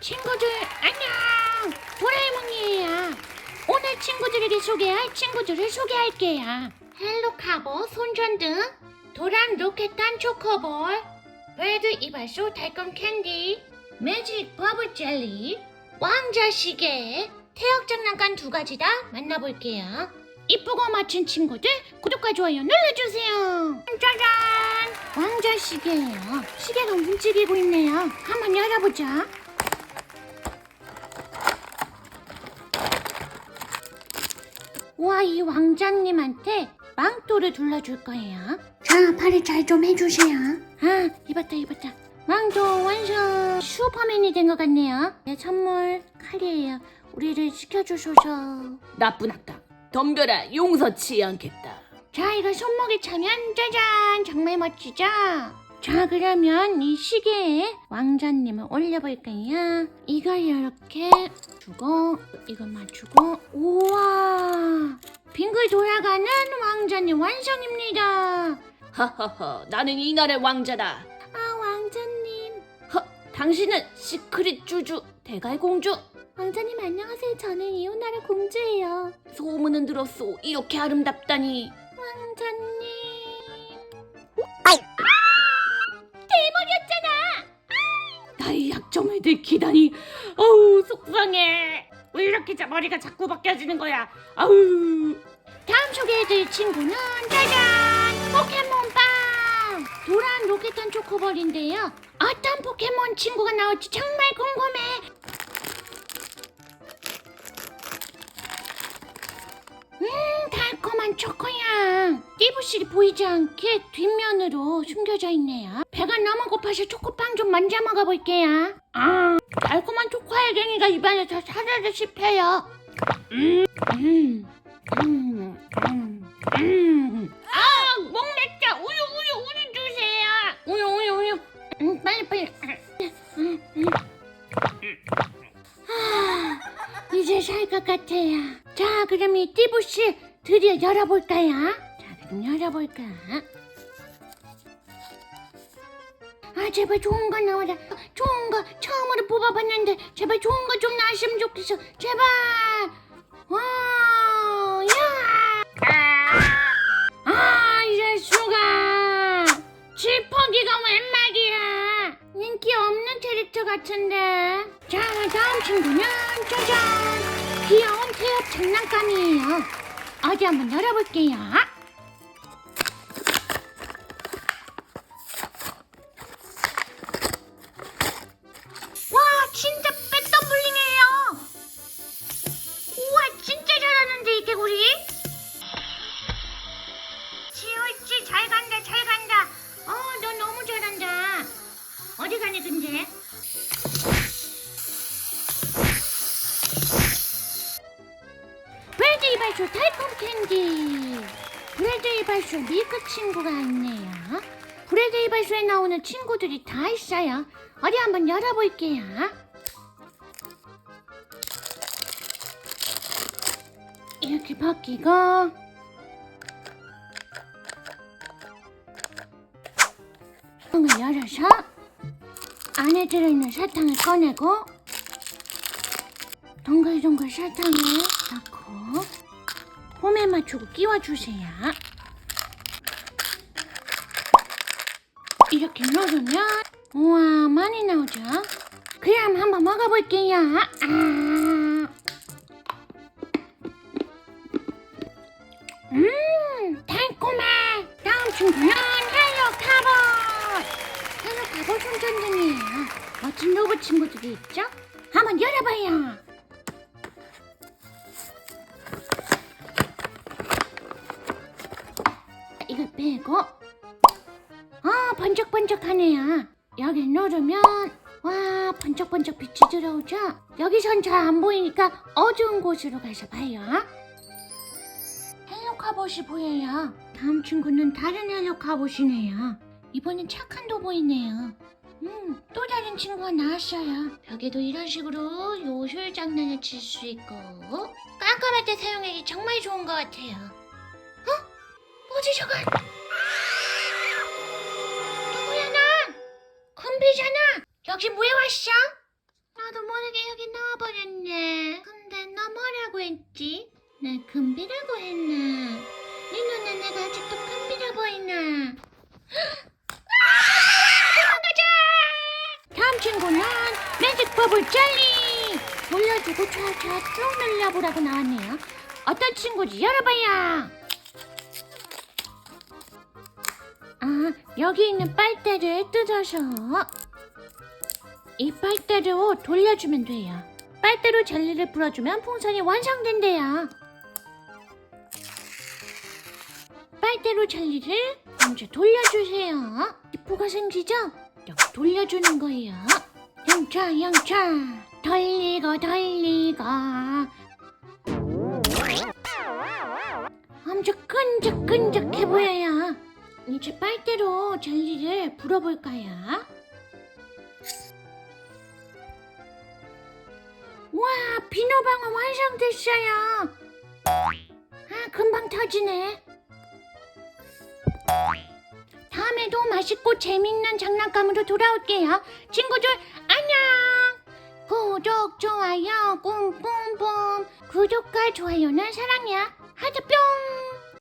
친구들 안녕! 도라에몽이에요. 오늘 친구들에게 소개할 친구들을 소개할게요. 헬로 카보 손전등 도란 로켓단 초코볼 브레드 이발소 달콤 캔디 매직 버블 젤리 왕자 시계 태역 장난감 두 가지 다 만나볼게요. 이쁘고 맞춘 친구들 구독과 좋아요 눌러주세요. 짜잔! 왕자 시계예요. 시계가 움직이고 있네요. 한번 열어보자 와, 이 왕자님한테 망토를 둘러줄 거예요. 자, 팔을 잘 좀 해주세요. 아, 입었다, 입었다. 망토 완성! 슈퍼맨이 된 것 같네요. 내 선물 칼이에요. 우리를 지켜주소서. 나쁜 악당 덤벼라 용서치 않겠다 자, 이거 손목에 차면 짜잔! 정말 멋지죠? 자, 그러면 이 시계에 왕자님을 올려볼까요? 이걸 이렇게 주고, 이거 맞추고, 우와! 빙글 돌아가는 왕자님 완성입니다! 하하하 나는 이날의 왕자다 아, 왕자님. 허 당신은 시크릿 쭈쭈 대갈 공주 왕자님 안녕하세요. 저는 이웃나라 공주예요. 소문은 들었소 이렇게 아름답다니 왕자님. 약점을 들키다니 어우 속상해 왜 이렇게 자 머리가 자꾸 바뀌어지는 거야 아우 다음 소개해드릴 친구는 짜잔! 포켓몬빵! 도란 로켓탄 초코볼인데요. 어떤 포켓몬 친구가 나올지 정말 궁금해. 음, 달콤한 초코 향. 띠부실이 보이지 않게 뒷면으로 숨겨져 있네요. 배가 너무 고파서 초코빵 좀 먼저 먹어볼게요. 아, 달콤한 초코알갱이가 입안에서 사라져 씹혀요. 음, 음. 음, 음, 음. 아, 목 맺자. 우유, 우유, 우유 주세요. 우유, 우유, 우유. 음, 빨리, 빨리. 음, 음. 아, 이제 살 것 같아요. 자, 그럼 이 띠부씨 드디어 열어볼까요? 자, 그럼 열어볼까? 아, 제발 좋은 거 나와라. 좋은 거 처음으로 뽑아봤는데 제발 좋은 거 좀 나왔으면 좋겠어. 제발. 와, 야! 아, 이럴 수가! 지퍼기가 웬 말이야! 인기 없는 캐릭터 같은데. 자, 다음 친구는 짜잔! 귀여운 태엽 장난감이에요. 어디 한번 열어볼게요. 어디 가니 근데 브레드 이발소 달콤 캔디. 브레드 이발소 밀크 친구가 있네요. 브레드 이발소에 나오는 친구들이 다 있어요. 어디 한번 열어볼게요. 이렇게 벗기고. 을 열어서 안에 들어있는 사탕을 꺼내고 동글동글 사탕을 넣고 홈에 맞추고 끼워주세요 이렇게 누르면 우와 많이 나오죠 그럼 한번 먹어볼게요 아. 음, 달콤해. 다음 친구는 헬로 카봇. 헬로 카봇 손전등이에요. 멋진 로봇 친구들이 있죠? 한번 열어봐요. 이걸 빼고, 아, 번쩍번쩍하네요. 여기 누르면, 와, 번쩍번쩍 빛이 들어오죠? 여기선 잘 안 보이니까 어두운 곳으로 가서 봐요. 헬로 카봇이 보여요. 다음 친구는 다른 헬로 카봇이네요. 이번엔 착한 도보이네요. 음, 또 다른 친구가 나왔어요. 벽에도 이런 식으로 요술 장난을 칠 수 있고 깜깜할 때 사용하기 정말 좋은 것 같아요. 어? 뭐지 저건? 누구야 난? 금비잖아. 여기 왜 왔어? 나도 모르게 여기 넣어버렸네. 근데 너 뭐라고 했지? 나 금비라고 했나? 네 눈에 내가 아직도 금비라 보이나? 도망가자! 다음 친구는 매직 버블 젤리! 돌려주고 촤촤 쭉 늘려보라고 나왔네요. 어떤 친구지 열어봐요. 아, 여기 있는 빨대를 뜯어서 이 빨대로 돌려주면 돼요. 빨대로 젤리를 불어주면 풍선이 완성된대요. 빨대로 젤리를 먼저 돌려주세요. 기포가 생기죠? 이렇게 돌려주는 거예요. 영차 영차 돌리고 돌리고 아주 끈적끈적해 보여요. 이제 빨대로 젤리를 불어볼까요? 와, 비누방울 완성됐어요. 아, 금방 터지네. 다음에도 맛있고 재밌는 장난감으로 돌아올게요. 친구들! 구독, 좋아요, 꾹꾹꾹. 구독과 좋아요는 사랑이야. 하트 뿅!